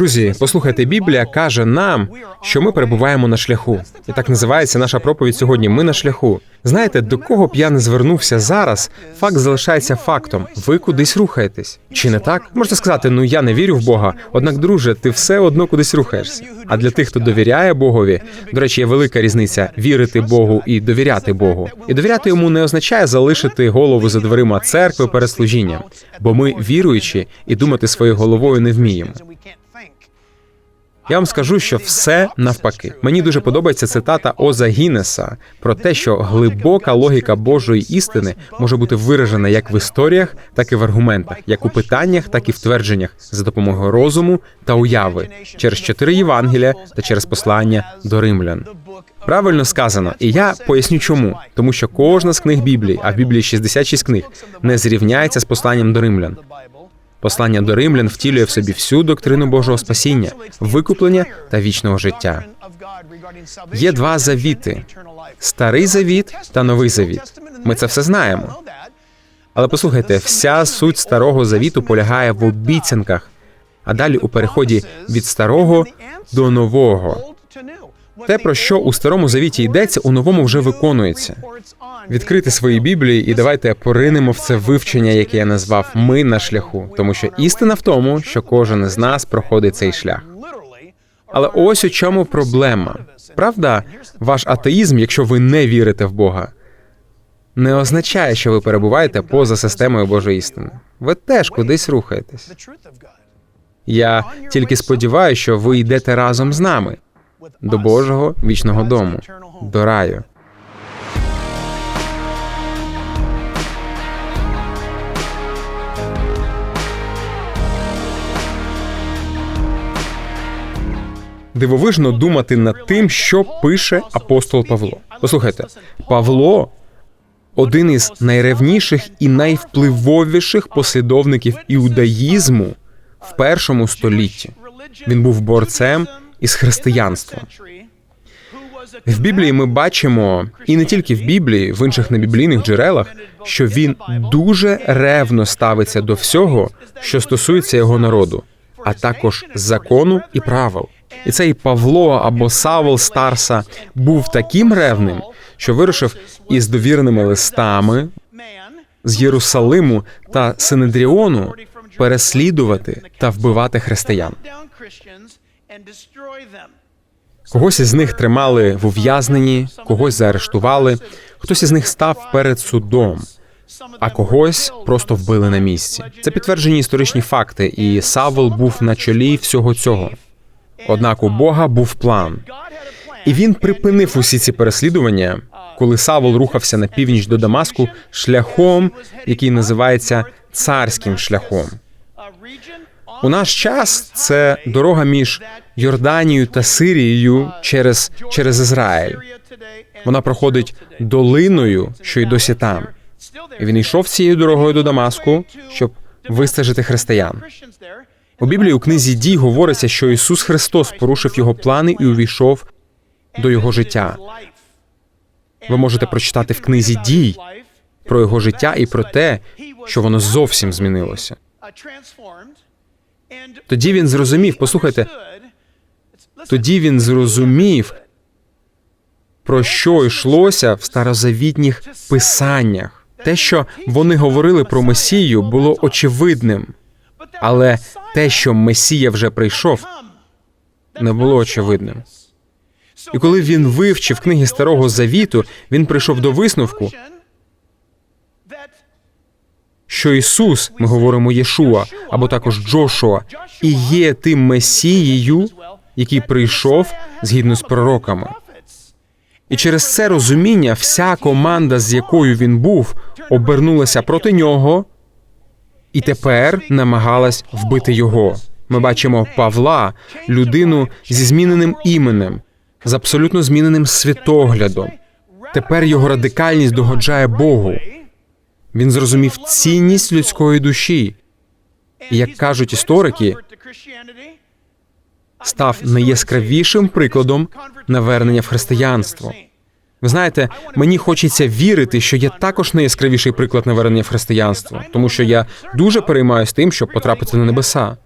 Друзі, послухайте, Біблія каже нам, що ми перебуваємо на шляху. І так називається наша проповідь сьогодні. Ми на шляху. Знаєте, до кого б я не звернувся зараз, факт залишається фактом. Ви кудись рухаєтесь. Чи не так? Можете сказати, ну я не вірю в Бога. Однак, друже, ти все одно кудись рухаєшся. А для тих, хто довіряє Богові, до речі, є велика різниця вірити Богу і довіряти Богу. І довіряти йому не означає залишити голову за дверима церкви перед служінням, бо ми віруючі і думати своєю головою не вміємо. Я вам скажу, що все навпаки. Мені дуже подобається цитата Оза Гіннеса про те, що глибока логіка Божої істини може бути виражена як в історіях, так і в аргументах, як у питаннях, так і в твердженнях за допомогою розуму та уяви через чотири Євангелія та через послання до римлян. Правильно сказано, і я поясню чому, тому що кожна з книг Біблії, а в Біблії 66 книг, не зрівняється з посланням до римлян. Послання до римлян втілює в собі всю доктрину Божого спасіння, викуплення та вічного життя. Є два завіти: старий завіт та новий завіт. Ми це все знаємо. Але послухайте, вся суть старого завіту полягає в обіцянках, а далі у переході від старого до нового. Те, про що у старому завіті йдеться, у новому вже виконується. Відкрити свої біблії, і давайте поринемо в це вивчення, яке я назвав Ми на шляху, тому що істина в тому, що кожен із нас проходить цей шлях. Але ось у чому проблема. Правда, ваш атеїзм, якщо ви не вірите в Бога, не означає, що ви перебуваєте поза системою Божої істини. Ви теж кудись рухаєтесь. Я тільки сподіваюся, що ви йдете разом з нами до Божого вічного дому, до раю. Дивовижно думати над тим, що пише апостол Павло. Послухайте, Павло один із найревніших і найвпливовіших послідовників іудаїзму в першому столітті. Він був борцем із християнством. В Біблії ми бачимо, і не тільки в Біблії, в інших небіблійних джерелах, що він дуже ревно ставиться до всього, що стосується його народу, а також закону і правил. І цей Павло або Савол Старса був таким ревним, що вирушив із довіреними листами з Єрусалиму та Синедріону переслідувати та вбивати християн. Когось із них тримали в ув'язненні, когось заарештували, хтось із них став перед судом, а когось просто вбили на місці. Це підтверджені історичні факти, і Савол був на чолі всього цього. Однак у Бога був план, і він припинив усі ці переслідування, коли Савол рухався на північ до Дамаску шляхом, який називається царським шляхом. У наш час це дорога між Йорданією та Сирією через, через Ізраїль. Вона проходить долиною, що й досі там. І він йшов цією дорогою до Дамаску, щоб вистежити християн. У Біблії у книзі дій говориться, що Ісус Христос порушив його плани і увійшов до його життя. Ви можете прочитати в книзі дій про його життя і про те, що воно зовсім змінилося. Тоді він зрозумів, послухайте, тоді він зрозумів, про що йшлося в старозавітніх писаннях. Те, що вони говорили про Месію, було очевидним, але те, що Месія вже прийшов, не було очевидним. І коли він вивчив книги Старого Завіту, він прийшов до висновку, що Ісус, ми говоримо Єшуа, або також Джошуа, і є тим Месією, який прийшов згідно з пророками. І через це розуміння вся команда, з якою він був, обернулася проти нього і тепер намагалась вбити його. Ми бачимо Павла, людину зі зміненим іменем, з абсолютно зміненим світоглядом. Тепер його радикальність догоджає Богу. Він зрозумів цінність людської душі, і як кажуть історики, став найяскравішим прикладом навернення в християнство. Ви знаєте, мені хочеться вірити, що я також найяскравіший приклад навернення в християнство, тому що я дуже переймаюся тим, щоб потрапити на небеса.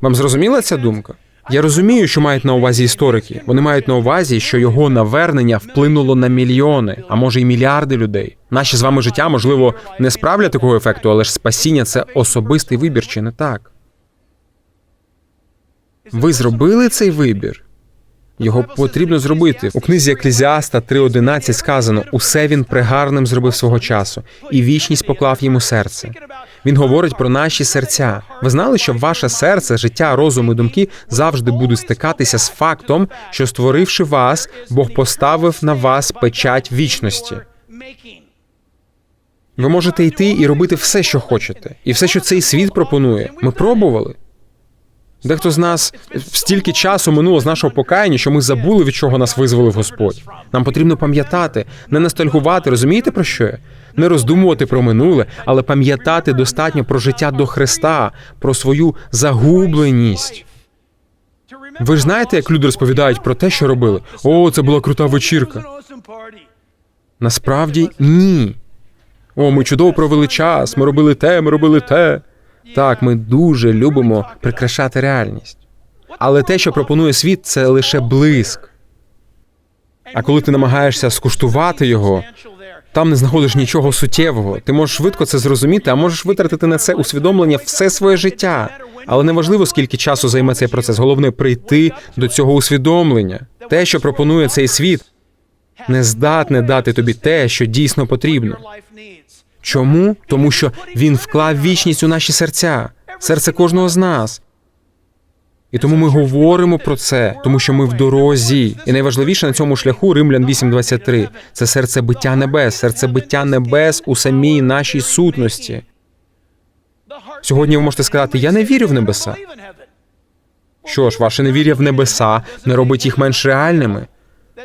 Вам зрозуміла ця думка? Я розумію, що мають на увазі історики. Вони мають на увазі, що його навернення вплинуло на мільйони, а може й мільярди людей. Наші з вами життя, можливо, не справлять такого ефекту, але ж спасіння це особистий вибір, чи не так? Ви зробили цей вибір? Його потрібно зробити. У книзі Еклезіаста 3.11 сказано: усе він пригарним зробив свого часу, і вічність поклав йому серце. Він говорить про наші серця. Ви знали, що ваше серце, життя, розум і думки завжди будуть стикатися з фактом, що створивши вас, Бог поставив на вас печать вічності. Ви можете йти і робити все, що хочете, і все, що цей світ пропонує. Ми пробували. Дехто з нас стільки часу минуло з нашого покаяння, що ми забули, від чого нас визволив Господь. Нам потрібно пам'ятати, не ностальгувати, розумієте про що я? Не роздумувати про минуле, але пам'ятати достатньо про життя до Христа, про свою загубленість. Ви ж знаєте, як люди розповідають про те, що робили? О, це була крута вечірка. Насправді ні. О, ми чудово провели час, ми робили те, ми робили те. Так, ми дуже любимо прикрашати реальність. Але те, що пропонує світ, це лише блиск. А коли ти намагаєшся скуштувати його, там не знаходиш нічого суттєвого. Ти можеш швидко це зрозуміти, а можеш витратити на це усвідомлення все своє життя. Але неважливо, скільки часу займе цей процес. Головне прийти до цього усвідомлення. Те, що пропонує цей світ, не здатне дати тобі те, що дійсно потрібно. Чому? Тому що він вклав вічність у наші серця, серце кожного з нас. І тому ми говоримо про це, тому що ми в дорозі. І найважливіше на цьому шляху Римлян 8.23 – це серце биття небес, серце биття небес у самій нашій сутності. Сьогодні ви можете сказати: я не вірю в небеса. Що ж, ваше невір'я в небеса не робить їх менш реальними.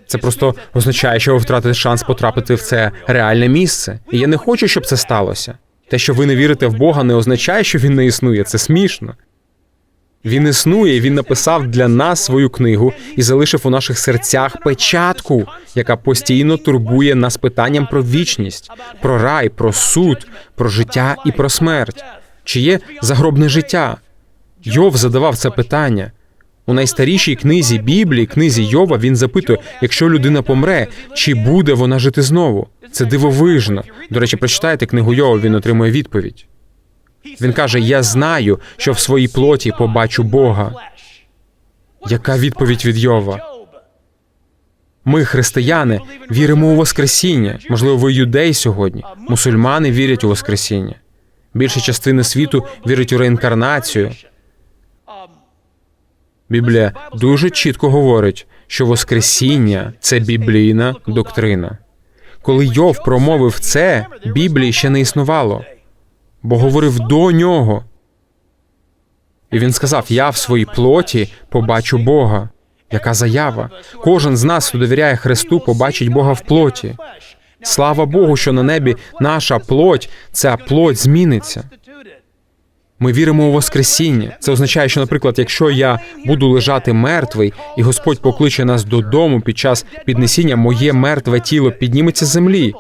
Це просто означає, що ви втратите шанс потрапити в це реальне місце. І я не хочу, щоб це сталося. Те, що ви не вірите в Бога, не означає, що він не існує. Це смішно. Він існує, він написав для нас свою книгу і залишив у наших серцях печатку, яка постійно турбує нас питанням про вічність, про рай, про суд, про життя і про смерть. Чи є загробне життя? Йов задавав це питання. У найстарішій книзі Біблії, книзі Йова, він запитує: якщо людина помре, чи буде вона жити знову? Це дивовижно. До речі, прочитайте книгу Йова, він отримує відповідь. Він каже: Я знаю, що в своїй плоті побачу Бога. Яка відповідь від Йова? Ми, християни, віримо у Воскресіння. Можливо, ви юдеї сьогодні. Мусульмани вірять у Воскресіння. Більша частина світу вірить у реінкарнацію. Біблія дуже чітко говорить, що Воскресіння це біблійна доктрина. Коли Йов промовив це, Біблії ще не існувало, бо говорив до нього. І він сказав: Я в своїй плоті побачу Бога. Яка заява? Кожен з нас, хто довіряє Христу, побачить Бога в плоті. Слава Богу, що на небі наша плоть, ця плоть зміниться. Ми віримо у Воскресіння. Це означає, що, наприклад, якщо я буду лежати мертвий, і Господь покличе нас додому під час піднесіння, моє мертве тіло підніметься з землі.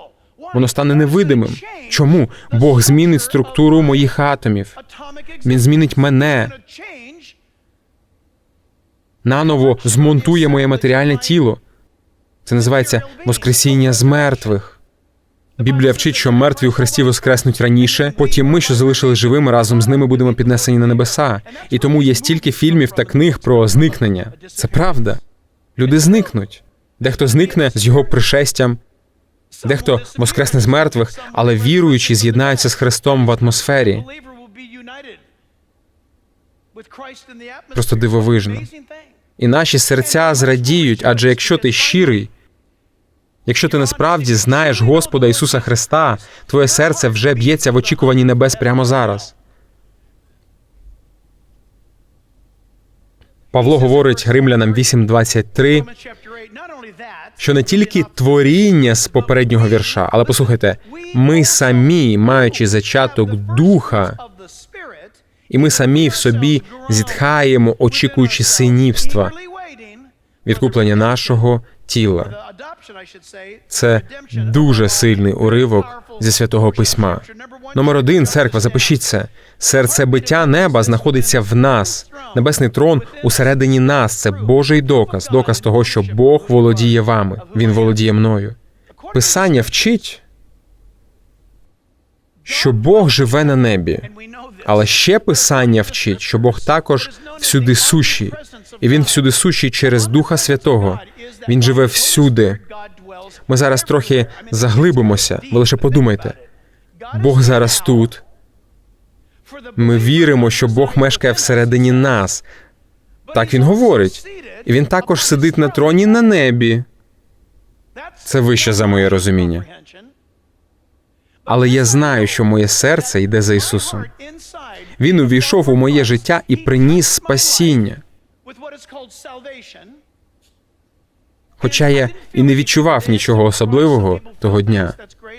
Воно стане невидимим. Чому? Бог змінить структуру моїх атомів. Він змінить мене. Наново змонтує моє матеріальне тіло. Це називається Воскресіння з мертвих. Біблія вчить, що мертві у Христі воскреснуть раніше. Потім ми, що залишили живими, разом з ними будемо піднесені на небеса. І тому є стільки фільмів та книг про зникнення. Це правда. Люди зникнуть. Дехто зникне з його пришестям, дехто воскресне з мертвих, але віруючі з'єднаються з Христом в атмосфері. Просто дивовижно. І наші серця зрадіють, адже якщо ти щирий. Якщо ти насправді знаєш Господа Ісуса Христа, твоє серце вже б'ється в очікуванні небес прямо зараз. Павло говорить римлянам 8.23, що не тільки творіння з попереднього вірша, але послухайте, ми самі, маючи зачаток духа, і ми самі в собі зітхаємо, очікуючи синівства. відкуплення нашого тіла. Це дуже сильний уривок зі святого письма. Номер один, церква, запишіть це. Серце биття неба знаходиться в нас. Небесний трон усередині нас. Це Божий доказ, доказ того, що Бог володіє вами. Він володіє мною. Писання вчить, що Бог живе на небі. Але ще писання вчить, що Бог також всюди сущий, і він всюди сущий через Духа Святого. Він живе всюди. Ми зараз трохи заглибимося. Ви лише подумайте. Бог зараз тут. Ми віримо, що Бог мешкає всередині нас. Так він говорить. І він також сидить на троні на небі. Це вище за моє розуміння. Але я знаю, що моє серце йде за Ісусом. Він увійшов у моє життя і приніс спасіння. Хоча я і не відчував нічого особливого того дня.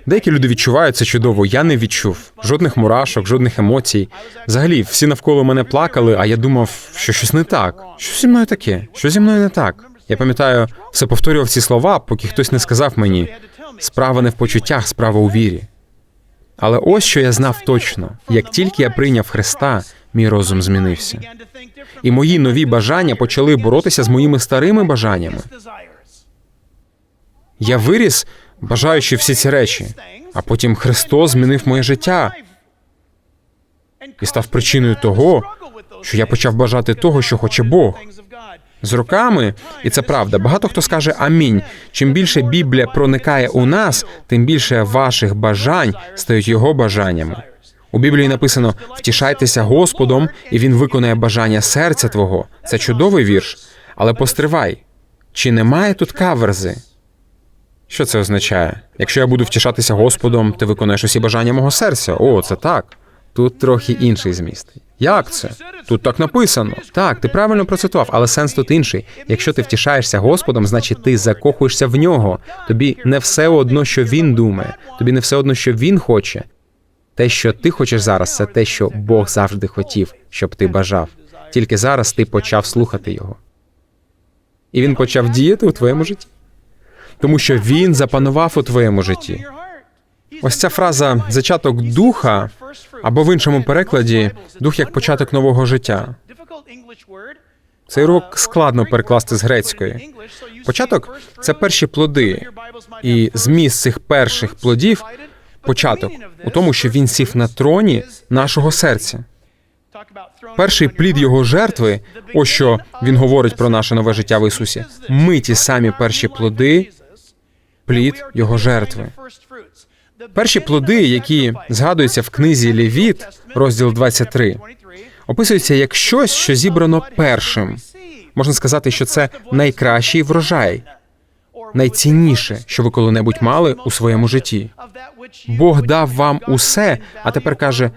Деякі люди відчувають це чудово. Я не відчув жодних мурашок, жодних емоцій. Взагалі, всі навколо мене плакали, а я думав, що щось не так. Що зі мною таке? Що зі мною не так? Я пам'ятаю, все повторював ці слова, поки хтось не сказав мені: справа не в почуттях, справа у вірі. Але ось що я знав точно: як тільки я прийняв Христа, мій розум змінився. І мої нові бажання почали боротися з моїми старими бажаннями. Я виріс, бажаючи всі ці речі, а потім Христос змінив моє життя і став причиною того, що я почав бажати того, що хоче Бог. З роками, і це правда, багато хто скаже амінь. Чим більше Біблія проникає у нас, тим більше ваших бажань стають його бажаннями. У Біблії написано: втішайтеся Господом, і Він виконає бажання серця твого. Це чудовий вірш. Але постривай, чи немає тут каверзи? Що це означає? Якщо я буду втішатися Господом, ти виконаєш усі бажання мого серця. О, це так. Тут трохи інший зміст. Як це? Тут так написано. Так, ти правильно процитував, але сенс тут інший. Якщо ти втішаєшся Господом, значить ти закохуєшся в нього. Тобі не все одно, що він думає, тобі не все одно, що він хоче. Те, що ти хочеш зараз, це те, що Бог завжди хотів, щоб ти бажав. Тільки зараз ти почав слухати його. І він почав діяти у твоєму житті. Тому що він запанував у твоєму житті. Ось ця фраза зачаток духа, або в іншому перекладі дух як початок нового життя. Цей урок складно перекласти з грецької. Початок це перші плоди, і зміст цих перших плодів початок у тому, що він сів на троні нашого серця. Перший плід його жертви, ось що він говорить про наше нове життя в Ісусі. Ми ті самі перші плоди, плід його жертви. Перші плоди, які згадуються в книзі Левіт, розділ 23, описуються як щось, що зібрано першим. Можна сказати, що це найкращий врожай, найцінніше, що ви коли-небудь мали у своєму житті. Бог дав вам усе, а тепер каже: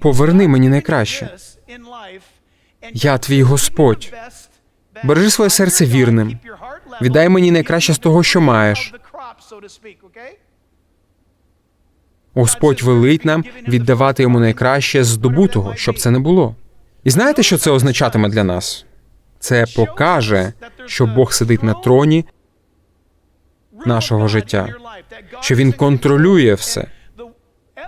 поверни мені найкраще. Я твій Господь. Бережи своє серце вірним. Віддай мені найкраще з того, що маєш. Господь велить нам віддавати йому найкраще здобутого, щоб це не було. І знаєте, що це означатиме для нас? Це покаже, що Бог сидить на троні нашого життя, що він контролює все.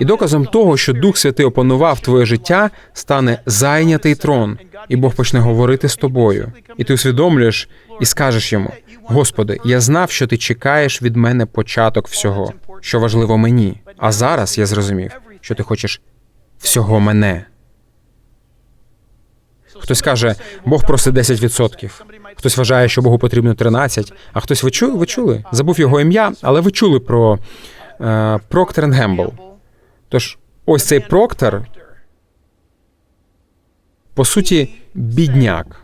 І доказом того, що Дух Святий опанував твоє життя, стане зайнятий трон, і Бог почне говорити з тобою. І ти усвідомлюєш і скажеш йому: Господи, я знав, що ти чекаєш від мене початок всього, що важливо мені. А зараз я зрозумів, що ти хочеш всього мене. Хтось каже, Бог просить 10%. Хтось вважає, що Богу потрібно 13%, а хтось ви чули? Ви чули? Забув його ім'я, але ви чули про е, Проктер Гембл. Тож, ось цей Проктор, по суті, бідняк.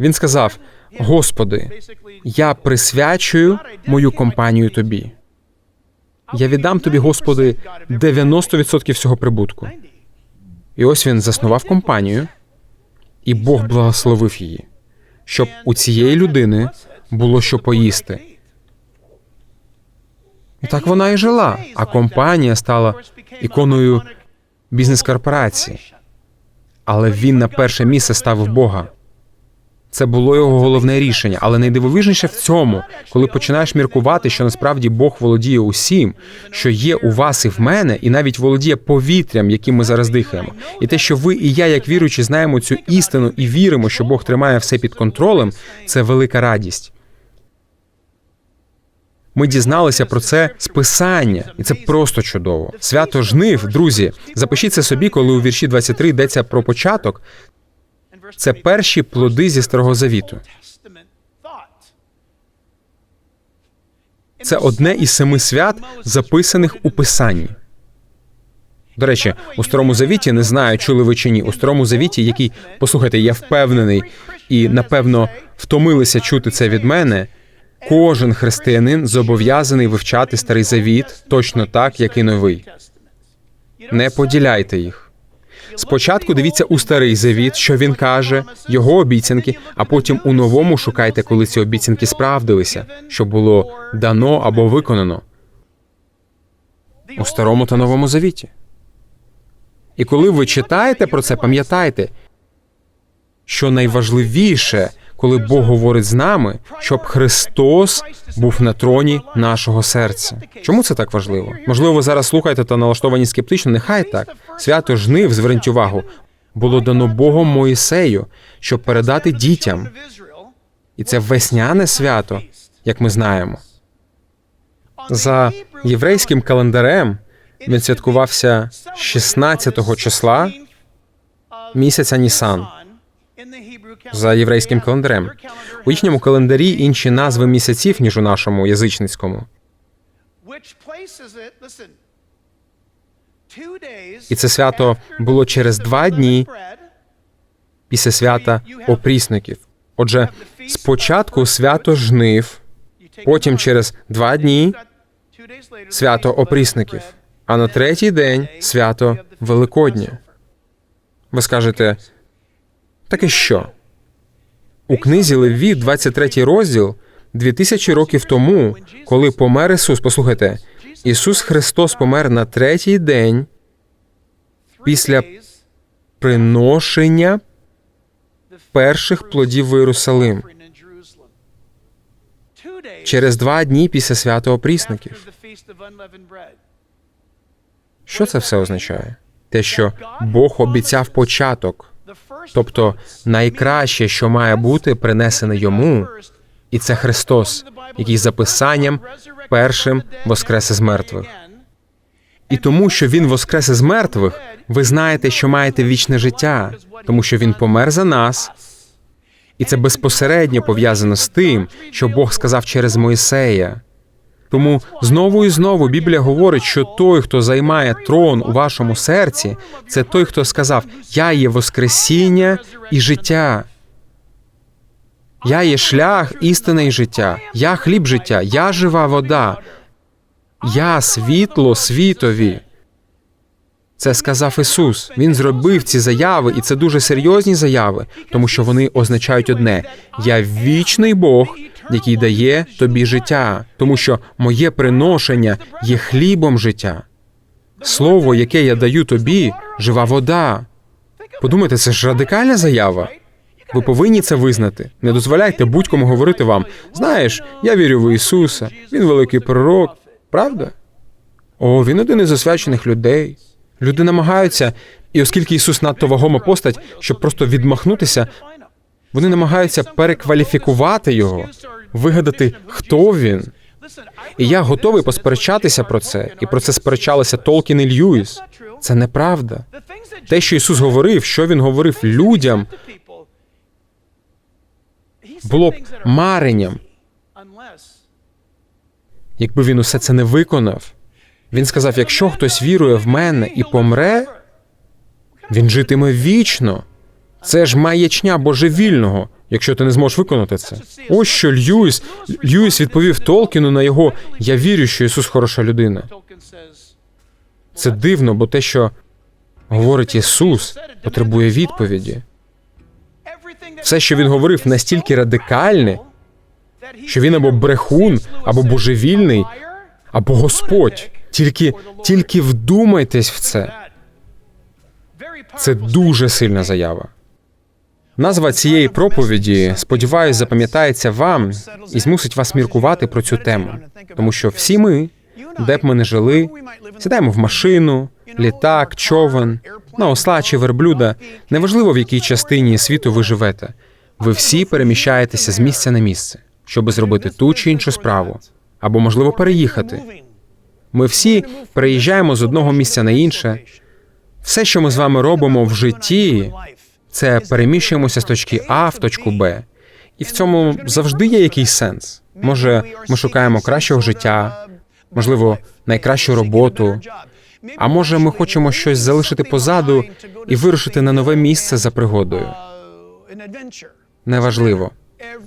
Він сказав: Господи, я присвячую мою компанію тобі. Я віддам тобі, Господи, 90% всього прибутку. І ось він заснував компанію, і Бог благословив її, щоб у цієї людини було що поїсти. І так вона і жила. А компанія стала іконою бізнес-корпорації. Але він на перше місце ставив Бога. Це було його головне рішення, але найдивовижніше в цьому, коли починаєш міркувати, що насправді Бог володіє усім, що є у вас і в мене, і навіть володіє повітрям, яким ми зараз дихаємо. І те, що ви і я, як віруючі, знаємо цю істину і віримо, що Бог тримає все під контролем, це велика радість. Ми дізналися про це з писання, і це просто чудово. Свято жнив, друзі. Запишіть це собі, коли у вірші 23 йдеться про початок. Це перші плоди зі старого завіту. Це одне із семи свят, записаних у писанні. До речі, у старому завіті не знаю, чули ви чи ні. У старому завіті, який послухайте, я впевнений і напевно втомилися чути це від мене. Кожен християнин зобов'язаний вивчати старий завіт точно так, як і новий. Не поділяйте їх. Спочатку дивіться у старий завіт, що він каже, його обіцянки, а потім у новому шукайте, коли ці обіцянки справдилися, що було дано або виконано у старому та новому завіті. І коли ви читаєте про це, пам'ятайте, що найважливіше, коли Бог говорить з нами, щоб Христос був на троні нашого серця. Чому це так важливо? Можливо, ви зараз слухаєте та налаштовані скептично. Нехай так. Свято жнив, зверніть увагу, було дано Богом Моїсею, щоб передати дітям. І це весняне свято, як ми знаємо. За єврейським календарем він святкувався 16 числа місяця Нісан за єврейським календарем. У їхньому календарі інші назви місяців, ніж у нашому язичницькому. І це свято було через два дні після свята опрісників. Отже, спочатку свято жнив, потім через два дні свято опрісників, а на третій день свято Великоднє. Ви скажете, так і що? У книзі Леві, 23 розділ, 2000 років тому, коли помер Ісус, послухайте, Ісус Христос помер на третій день після приношення перших плодів в Єрусалим. Через два дні після свято опрісників. Що це все означає? Те, що Бог обіцяв початок, тобто найкраще, що має бути принесене йому, і це Христос, який за писанням першим воскрес із мертвих. І тому, що він воскрес із мертвих, ви знаєте, що маєте вічне життя, тому що він помер за нас, і це безпосередньо пов'язано з тим, що Бог сказав через Моїсея. Тому знову і знову Біблія говорить, що той, хто займає трон у вашому серці, це той, хто сказав: Я є Воскресіння і життя. Я є шлях, істина і життя, я хліб життя, я жива вода, я світло світові. Це сказав Ісус. Він зробив ці заяви, і це дуже серйозні заяви, тому що вони означають одне: я вічний Бог, який дає тобі життя, тому що моє приношення є хлібом життя. Слово, яке я даю тобі, жива вода. Подумайте, це ж радикальна заява. Ви повинні це визнати. Не дозволяйте будь-кому говорити вам. Знаєш, я вірю в Ісуса, Він великий пророк. Правда? О, він один із освячених людей. Люди намагаються, і оскільки Ісус надто вагома постать, щоб просто відмахнутися, вони намагаються перекваліфікувати його, вигадати, хто він. І я готовий посперечатися про це, і про це сперечалися Толкін і Льюіс. Це неправда. Те, що Ісус говорив, що він говорив людям, було б маренням, якби він усе це не виконав. Він сказав: якщо хтось вірує в мене і помре, він житиме вічно. Це ж маячня божевільного, якщо ти не зможеш виконати це. Ось що Льюіс Льюіс відповів Толкіну на його Я вірю, що Ісус хороша людина. Це дивно, бо те, що говорить Ісус, потребує відповіді. Все, що він говорив, настільки радикальне, що він або брехун, або божевільний, або Господь. Тільки, тільки вдумайтесь в це. Це дуже сильна заява. Назва цієї проповіді, сподіваюсь, запам'ятається вам і змусить вас міркувати про цю тему, тому що всі ми, де б ми не жили, сідаємо в машину, літак, човен, на осла чи верблюда. Неважливо в якій частині світу ви живете. Ви всі переміщаєтеся з місця на місце, щоб зробити ту чи іншу справу, або можливо переїхати. Ми всі переїжджаємо з одного місця на інше. Все, що ми з вами робимо в житті, це переміщуємося з точки А в точку Б. І в цьому завжди є якийсь сенс. Може, ми шукаємо кращого життя, можливо, найкращу роботу. А може, ми хочемо щось залишити позаду і вирушити на нове місце за пригодою. Неважливо.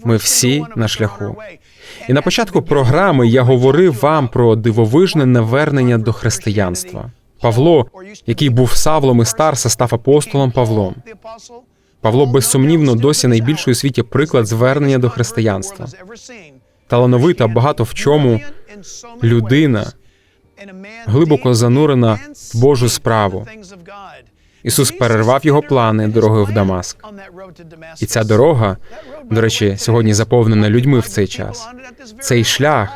Ми всі на шляху. І на початку програми я говорив вам про дивовижне навернення до християнства. Павло, який був Савлом і Старса, став апостолом Павлом. Павло безсумнівно досі найбільший у світі приклад звернення до християнства. Талановита багато в чому людина, глибоко занурена в Божу справу. Ісус перервав його плани дорогою в Дамаск. І ця дорога, до речі, сьогодні заповнена людьми в цей час. Цей шлях.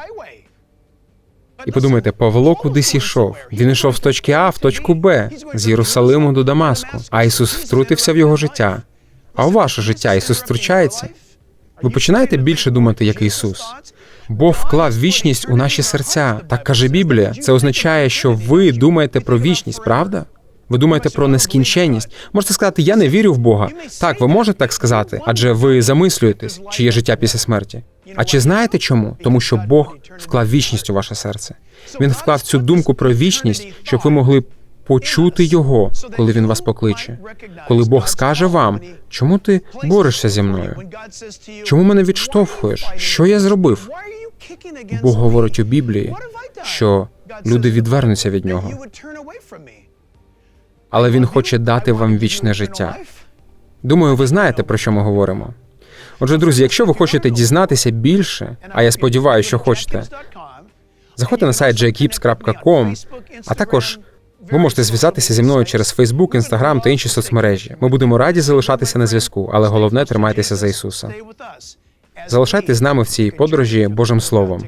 І подумайте, Павло кудись ішов. Він ішов з точки А в точку Б, з Єрусалиму до Дамаску. А Ісус втрутився в його життя. А у ваше життя Ісус втручається. Ви починаєте більше думати, як Ісус. Бог вклав вічність у наші серця. Так каже Біблія. Це означає, що ви думаєте про вічність, правда? Ви думаєте про нескінченність. Можете сказати, я не вірю в Бога. Так, ви можете так сказати, адже ви замислюєтесь, чи є життя після смерті. А чи знаєте чому? Тому що Бог вклав вічність у ваше серце. Він вклав цю думку про вічність, щоб ви могли почути його, коли він вас покличе. Коли Бог скаже вам, чому ти борешся зі мною? Чому мене відштовхуєш? Що я зробив? Бог говорить у Біблії, що люди відвернуться від нього, але він хоче дати вам вічне життя. Думаю, ви знаєте про що ми говоримо. Отже, друзі, якщо ви хочете дізнатися більше, а я сподіваюся, що хочете, заходьте на сайт jacobs.com, а також ви можете зв'язатися зі мною через Facebook, Instagram та інші соцмережі. Ми будемо раді залишатися на зв'язку, але головне тримайтеся за Ісуса. Залишайтесь з нами в цій подорожі Божим Словом.